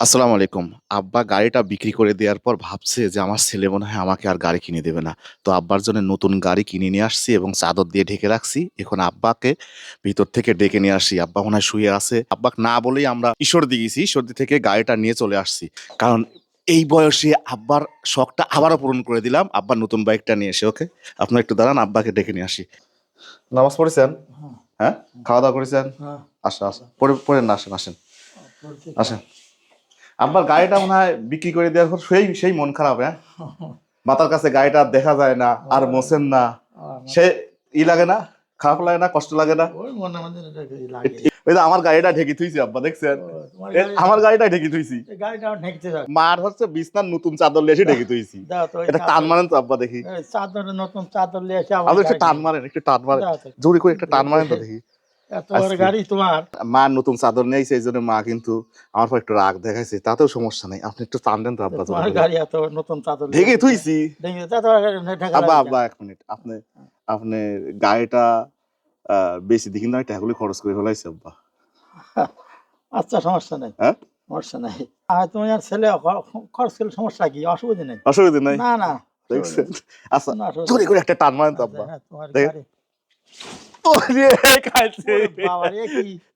আসসালামু আলাইকুম। আব্বা গাড়িটা বিক্রি করে দেওয়ার পর ভাবছে যে আমার ছেলে মনে হয় আমাকে আর গাড়ি কিনে দেবে না। তো আব্বার জন্য নতুন গাড়ি কিনে নিয়ে আসছি এবং চাদর দিয়ে ঢেকে রাখছি। এখন আব্বাকে ভিতর থেকে ডেকে নিয়ে আসি। আব্বা মনে হয় শুয়ে আছে। আব্বাকে না বলেই আমরা ঈশ্বরদী গেছি। ঈশ্বরদী থেকে গাড়িটা নিয়ে চলে আসছি। কারণ এই বয়সে আব্বার শখটা আবারও পূরণ করে দিলাম। আব্বার নতুন বাইকটা নিয়ে এসে, ওকে? আপনারা একটু দাঁড়ান আব্বাকে ডেকে নিয়ে আসি। নামাজ পড়েছেন? হ্যাঁ? খাওয়া-দাওয়া করেছেন? হ্যাঁ, আসেন, আসেন। পড়ে পড়েন না আসেন, আসেন। আসেন। আব্বার গাড়িটা মনে হয় বিক্রি করে দেওয়ার পর সেই সেই মন খারাপ হ্যাঁ? মাতার কাছে গাড়িটা দেখা যায় না আর মোছেন না। সে ই লাগে না খারাপ লাগে না কষ্ট লাগে না? ওই যে আমার গাড়িটা ঢেকে থুইছি আব্বা দেখছেন? আমার গাড়িটা ঢেকে থুইছি। আমার মার হচ্ছে বিছনার নতুন চাদর লেসে ঢেকে থুইছি। এটা টান মারেন তো আব্বা দেখি। চাদর নতুন চাদর এসে আমার একটু টান মারেন একটু টান মারেন। জোরে করে একটা টান মারেন তো দেখি। গাড়ি তোমার? মা নতুন চাদর আইছে এই জন্য মা কিন্তু আমার পর একটু রাগ দেখাইছে। তাতেও সমস্যা নাই আপনি একটু টান দেন তো আব্বা তোমার গাড়ি এত নতুন চাদর ঢেকে থুইছি। আব্বা আব্বা এক মিনিট। আপনি আপনি গাড়িটা বেশি দেখি না টাকাগুলি খরচ করে ফেলাইছে আব্বা? আচ্ছা সমস্যা নেই। হ্যাঁ? সমস্যা নেই। আর তুমি আর ছেলে খরচ করলে সমস্যা কি? অসুবিধা নেই? অসুবিধা নাই? না না আচ্ছা জোরে করে একটা টান মারেন তো আব্বা। হ্যাঁ, তোমার গাড়ি।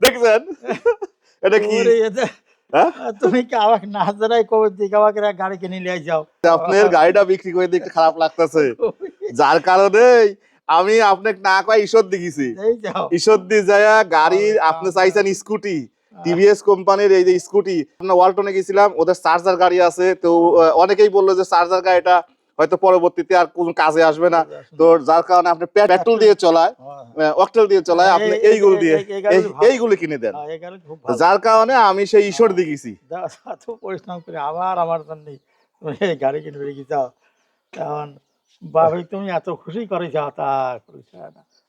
দেখছেন এটা কি হ্যাঁ? তুমি কি আমাকে কবে দিকে আমাকে গাড়ি কিনে নিয়ে যাও আপনার গাড়িটা বিক্রি করে দেখতে খারাপ লাগতেছে। যার কারণে আমি আপনাকে না কয় ঈশ্বর দিয়েছি ঈশ্বর দিয়ে যায় গাড়ির আপনি চাইছেন স্কুটি। টিভিএস কোম্পানির এই যে স্কুটি আমরা ওয়ালটনে গেছিলাম ওদের চার্জার গাড়ি আছে। তো অনেকেই বলল যে চার্জার গাড়িটা হয়তো পরবর্তীতে আর কোন কাজে আসবে না। তো যার কারণে আপনি পেট্রোল দিয়ে চলায়। হ্যাঁ, অক্টেল দিয়ে চলায় আপনি এই- এইগুলো দিয়ে। এইগুলো কিনে দেন। হ্যাঁ, যার কারণে আমি সেই ঈশ্বর দিয়ে গেছি এত পরিশ্রম করে আবার আমার জন্য গাড়ি কিনে বেরিয়ে যাও কারণ বাবাই তুমি এত খুশি করে যাও তা।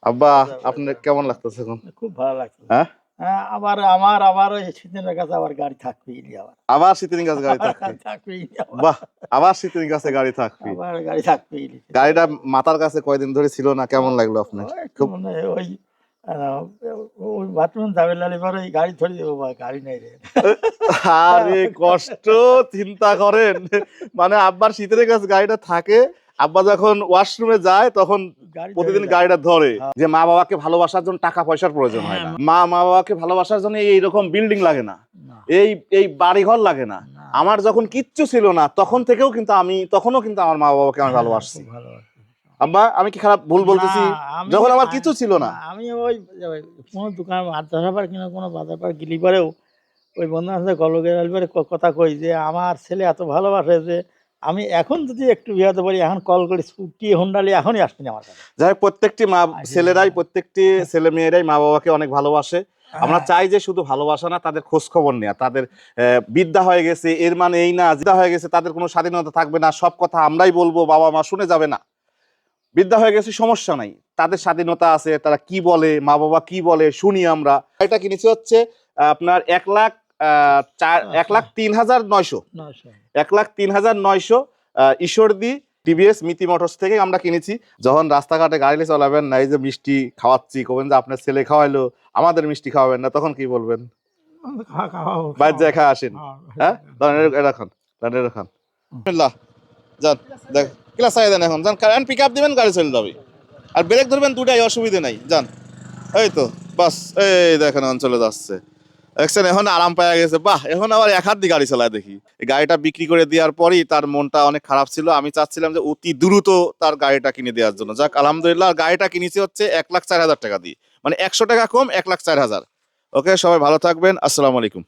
আব্বা আপনার কেমন লাগতেছে এখন? খুব ভালো লাগছে। হ্যাঁ হ্যাঁ? আবার আমার আবার ওই সিজনের কাছে আবার গাড়ি থাকবেই নি আবার। আবার শীতের কাছে গাড়ি থাকবে। বাহ আবার শীতের কাছে গাড়ি থাকবে। আবার গাড়ি থাকবেই নি গাড়িটা মাথার কাছে কয়দিন ধরে ছিল না কেমন লাগল আপনার? হয় ওই ওই বাথরুম যাবে লালি পরে ওই গাড়ি ধরে দেবো গাড়ি নেই রে। আরে কষ্ট চিন্তা করেন। মানে আব্বার শীতের কাছে গাড়িটা থাকে আব্বা যখন ওয়াশরুমে যায় তখন প্রতিদিন গাড়িটা ধরে হ্যাঁ। যে মা বাবাকে ভালোবাসার জন্য টাকা পয়সার প্রয়োজন হয় না। মা মা বাবাকে ভালোবাসার জন্য এইরকম বিল্ডিং লাগে না। এই এই বাড়িঘর লাগে না। আমার যখন কিচ্ছু ছিল না তখন থেকেও কিন্তু আমি তখনও কিন্তু আমার মা বাবাকে আমি ভালোবাসছি। খুব আব্বা আমি কি খারাপ ভুল বলতেছি? যখন আমার কিছু ছিল না। আমি ওই কোনো দোকান পার কিনা কোনো বাজার পার গেলি পরেও ওই বন্ধু বান্ধব গল্প গেলে পরে ক- কথা কই যে আমার ছেলে এত ভালোবাসে যে আমি এখন যদি একটু বিয়াতে পারি এখন কল করি স্কুটি হোন্ডালি এখনই আসবেন আমার কাছে। যাই হোক, প্রত্যেকটি মা ছেলেরাই প্রত্যেকটি ছেলে মেয়েরাই মা বাবাকে অনেক ভালোবাসে। আমরা চাই যে শুধু ভালোবাসা না তাদের খোঁজ খবর নেওয়া তাদের বিদ্যা হয়ে গেছে এর মানে এই না বিদ্যা হয়ে গেছে তাদের কোনো স্বাধীনতা থাকবে না সব কথা আমরাই বলব বাবা মা শুনে যাবে না। বিদ্যা হয়ে গেছে সমস্যা নাই। তাদের স্বাধীনতা আছে তারা কি বলে মা বাবা কি বলে শুনি আমরা। এটা কিনেছি হচ্ছে আপনার এক লাখ চার এক লাখ তিন হাজার নয়শো। এক লাখ তিন হাজার নয়শো ঈশ্বরদি টিভিএস মিতি মোটরস থেকে আমরা কিনেছি। যখন রাস্তাঘাটে গাড়ি চলাবেন না এই যে মিষ্টি খাওয়াচ্ছি কবেন যে আপনার ছেলে খাওয়াইলো আমাদের মিষ্টি খাওয়াবেন না তখন কি বলবেন? বাইর যায় খা আসেন। হ্যাঁ, ধরেন এরকম যান দেখ ক্লাস আয় দেন এখন। যান কারণ পিক আপ দিবেন গাড়ি চলে যাবে। আর ব্রেক ধরবেন দুটাই অসুবিধে নাই। যান এই তো বাস এই দেখেন এখন চলে যাচ্ছে। দেখছেন এখন আরাম পাওয়া গেছে। বাহ, এখন আবার এক হাত দিয়ে গাড়ি চালায় দেখি। গাড়িটা বিক্রি করে দেওয়ার পরই তার মনটা অনেক খারাপ ছিল। আমি চাচ্ছিলাম যে অতি দ্রুত তার গাড়িটা কিনে দেওয়ার জন্য। যাক, আলহামদুলিল্লাহ গাড়িটা কিনেছি হচ্ছে এক লাখ চার হাজার টাকা দিয়ে। মানে একশো টাকা কম, এক লাখ চার হাজার। ওকে সবাই ভালো থাকবেন। আসসালামু আলাইকুম।